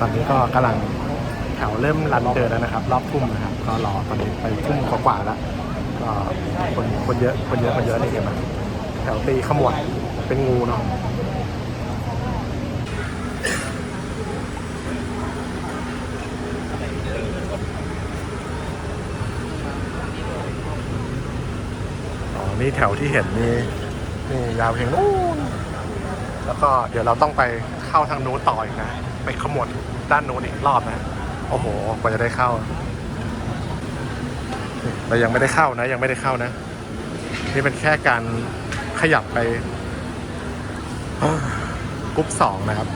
ตอนนี้ก็กำลังแถวเริ่มรันเดินแล้วนะครับ รอบทุ่มนะครับ ก็รอตอนนี้ไปทุ่มกว่าๆแล้วก็คนคนเยอะคนเยอะคนเยอะนี่เห็นไหมแถวตีขมวดเป็นงูเนาะอ๋อนี่แถวที่เห็นนี่นี่ยาวเพียงนู้นแล้วก็เดี๋ยวเราต้องไปเข้าทางนู้นต่ออีกนะ ไปขมวดด้านนู้นอีกรอบนะ โอ้โห กว่าจะได้เข้า เรายังไม่ได้เข้านะ ยังไม่ได้เข้านะ นี่เป็นแค่การขยับไปกรุ๊ปสองนะครับ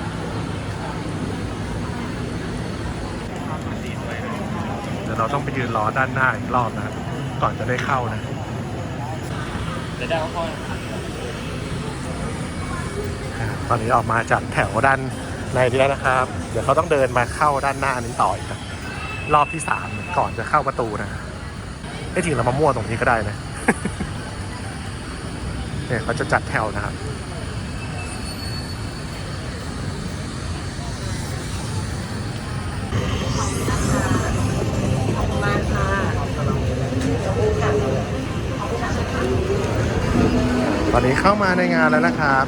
เดี๋ยวเราต้องไปยืนรอด้านหน้าอีกรอบนะ ก่อนจะได้เข้านะเดี๋ยวได้เขาเข้าอ่าตอนนี้ออกมาจากแถวด้าน ในนี้แล้วนะครับ เดี๋ยวเขาต้องเดินมาเข้าด้านหน้านี้ต่ออีกรอบที่สามก่อนจะเข้าประตูนะไอ้จริงเรามามั่วตรงนี้ก็ได้นะเนี่ยเขาจะจัดแถวนะครับตอนนี้เข้ามาในงานแล้วนะครับ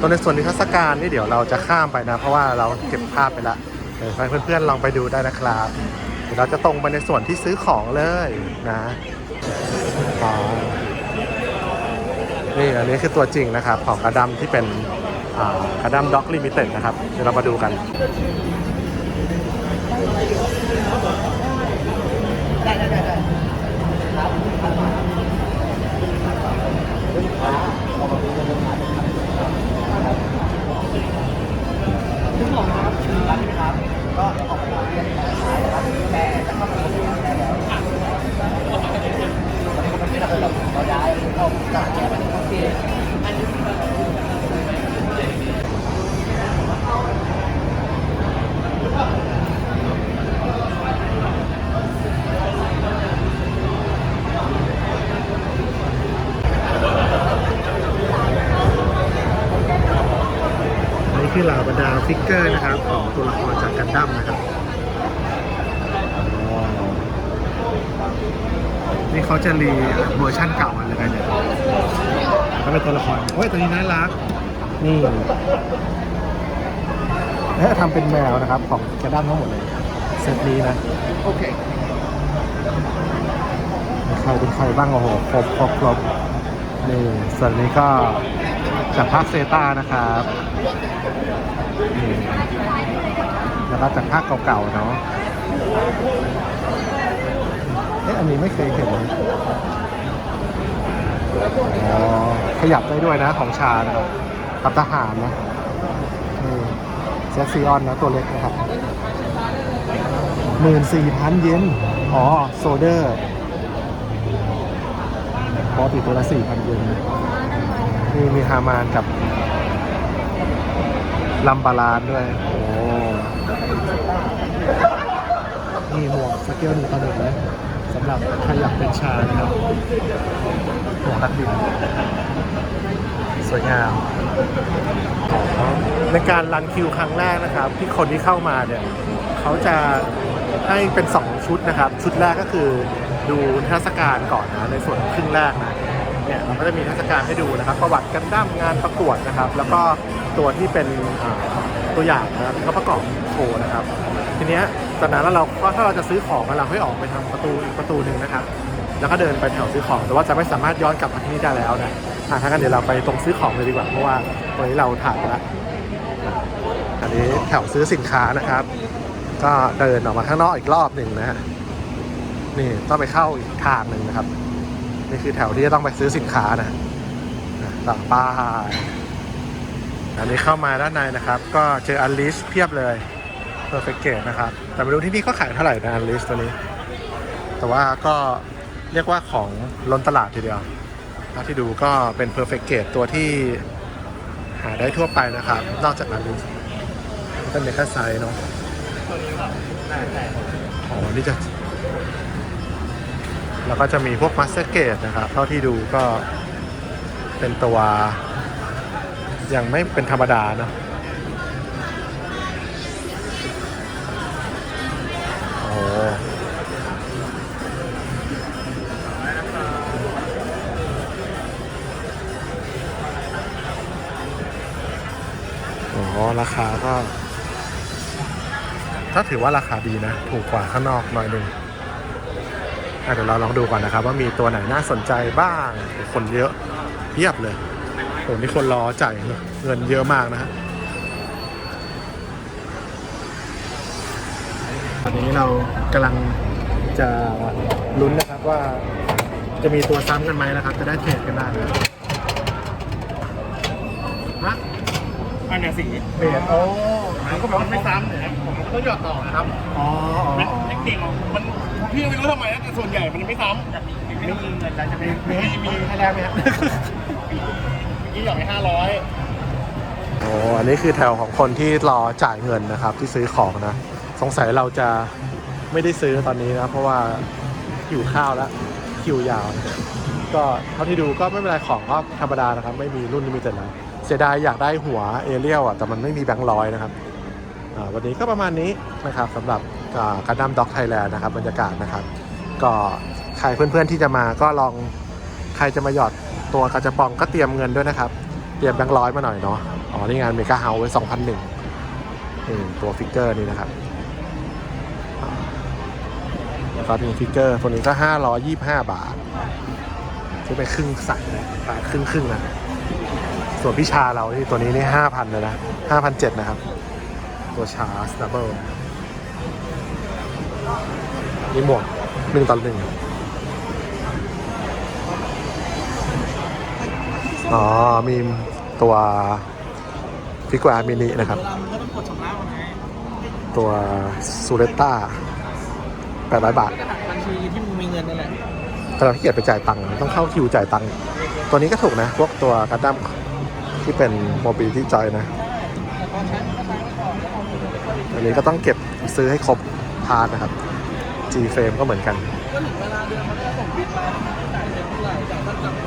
ตรงในส่วนนิทรรศการนี่เดี๋ยวเราจะข้ามไปนะ เพราะว่าเราเก็บภาพไปละเดี๋ยวเพื่อนๆลองไปดูได้นะครับเดี๋ยวเราจะตรงไปในส่วนที่ซื้อของเลยนะอ๋อนี่อันนี้คือตัวจริงนะครับของกระดัมที่เป็นกระดัมด็อกลิมิเต็ดนะครับเดี๋ยวเรามาดูกันได้ได้ได้ คือเหล่าบรรดาฟิกเกอร์นะครับของตัวละครจากกันดั้มนะครับอ๋อนี่เขาจะรีเวอร์ชั่นเก่าอะไรกันเนี่ยเขาเป็นตัวละครโอ้ยตัวนี้น่ารักนี่เอ๊ะทำเป็นแมวนะครับของกันดั้มทั้งหมดเลยเซตนี้นะโอเคมีใครเป็นใครบ้างโอ้โหครบครบครบนี่ส่วนนี้ก็ จากภาคเซต้านะครับแล้วก็จากภาคเก่าๆเนาะเอ๊ะอันนี้ไม่เคยเห็นอ๋อขยับได้ด้วยนะของชานะครับกับทหารนะนี่เซซีออนนะตัวเล็กนะครับหมื่นสี่พันเยนอ๋อ โซเดอร์ ปกติตัวละสี่พันเยนนี่มีฮามานกับลัมบาลานด้วย โอ้นี่หมวกสเกลหนึ่งต่อหนึ่งนะสำหรับใครอยากเป็นชานะครับหมวกนักบินสวยงาม ในการรันคิวครั้งแรกนะครับ ที่คนที่เข้ามาเนี่ย เขาจะให้เป็น 2 ชุดนะครับ ชุดแรกก็คือ ดูนิทศการก่อนนะในส่วนครึ่งแรกนะเนี่ยเราก็จะมีนิทศการให้ดูนะครับ ประวัติกันดั้มงานประกวดนะครับ แล้วก็ตัวที่เป็นตัวอย่างนะครับที่เขาประกอบโชว์นะครับ ทีเนี้ยจากนั้นแล้วเราก็ถ้าเราจะซื้อของเราให้ออกไปทางประตูอีกประตูหนึ่งนะครับ แล้วก็เดินไปแถวซื้อของแต่ว่าจะไม่สามารถย้อนกลับมาที่นี่ได้แล้วนะอะถ้างั้นเดี๋ยวเราไปตรงซื้อของเลยดีกว่าเพราะว่าวันนี้เราถ่ายไปแล้วอันนี้แถวซื้อสินค้านะครับ ก็เดินออกมาข้างนอกอีกรอบหนึ่งนะฮะ นี่ต้องไปเข้าอีกทางหนึ่งนะครับ นี่คือแถวที่จะต้องไปซื้อสินค้านะอะต่อไป้ายอันนี้เข้ามาด้านในนะครับ ก็เจออันลิชเพียบเลย Perfect Gate นะครับ แต่ไม่รู้ที่นี่ก็ขายเท่าไหร่นะอันลิชตัวนี้ แต่ว่าก็เรียกว่าของล้นตลาดทีเดียวเท่าที่ดูก็เป็น Perfect Gate ตัวที่หาได้ทั่วไปนะครับ นอกจากอันลิชก็เป็นแค่ไซส์เนาะอ๋อนี่จะ แล้วก็จะมีพวกมัสเตอเกตนะครับเท่าที่ดูก็เป็นตัวยังไม่เป็นธรรมดาเนาะโอ้โหราคาก็ถ้าถือว่าราคาดีนะ ถูกกว่าข้างนอกหน่อยหนึ่ง เดี๋ยวเราลองดูก่อนนะครับ ว่ามีตัวไหนน่าสนใจบ้าง คนเยอะเพียบเลยโหนี่คนรอจ่ายเงินเยอะมากนะฮะตอนนี้เรากำลังจะลุ้นนะครับว่าจะมีตัวซ้ำกันไหมนะครับ จะได้เทรดกันได้นะฮะอันเนี้ยสีเบสโอ้ มันก็มันไม่ซ้ำเนี่ยผมก็ต้องหยอดต่อนะครับ อ๋ออ๋อเป็นเทคนิคของมันพี่ไม่รู้ทำไมนะแต่ส่วนใหญ่มันไม่ซ้ำไม่มีเงินแล้วจะไม่มีมีมีมีให้แลกไหมครับเมื่อกี้หยอดไปห้าร้อยโอ้อันนี้คือแถวของคนที่รอจ่ายเงินนะครับ ที่ซื้อของนะ สงสัยเราจะไม่ได้ซื้อตอนนี้นะเพราะว่าหิวข้าวแล้วคิวยาวนะก็เท่าที่ดูก็ไม่เป็นไรของก็ธรรมดานะครับ ไม่มีรุ่นลิมิเต็ดแล้วเสียดายอยากได้หัวเอเรียลอะแต่มันไม่มีแบงค์ร้อยนะครับอ่า วันนี้ก็ประมาณนี้นะครับสำหรับการดัมด็อกไทยแลนด์นะครับบรรยากาศนะครับ ก็ใครเพื่อนๆที่จะมาก็ลองใครจะมาหยอดตัวกระจะปองก็เตรียมเงินด้วยนะครับ เตรียมแบงค์ร้อยมาหน่อยเนาะอ๋อนี่งานเมกาเฮาไว้2001นี่ตัวฟิกเกอร์นี่นะครับอ่าแล้วก็มีฟิกเกอร์ตัวนี้ก็525บห้าบาทซื้อไปครึ่งใส่เลยบาทครึ่งครึ่งนะส่วนพี่ชาเราที่ตัวนี้นี่5,000เลยนะ5,700นะครับ ตัวชาสตับเบิลนี่หมวกหนึ่งต่อหนึ่งอ๋อ มีตัวฟิกวามินินะครับเราก็ต้องกดชำระมันไงตัวซูเรต้า800 บาทก็หักบัญชีที่มึงมีเงินนั่นแหละแต่เราขี้เกียจไปจ่ายตังค์ต้องเข้าคิวจ่ายตังค์ตัวนี้ก็ถูกนะ พวกตัวกระดั้มที่เป็นโมบิลิตี้จอยนะ อันนี้ก็ต้องเก็บซื้อให้ครบพาร์ทนะครับ G frame ก็เหมือนกันก็ถึงเวลาเดือนเขาจะส่งบินมาจ่ายเงินเท่าไหร่จ่ายขั้นต่ำ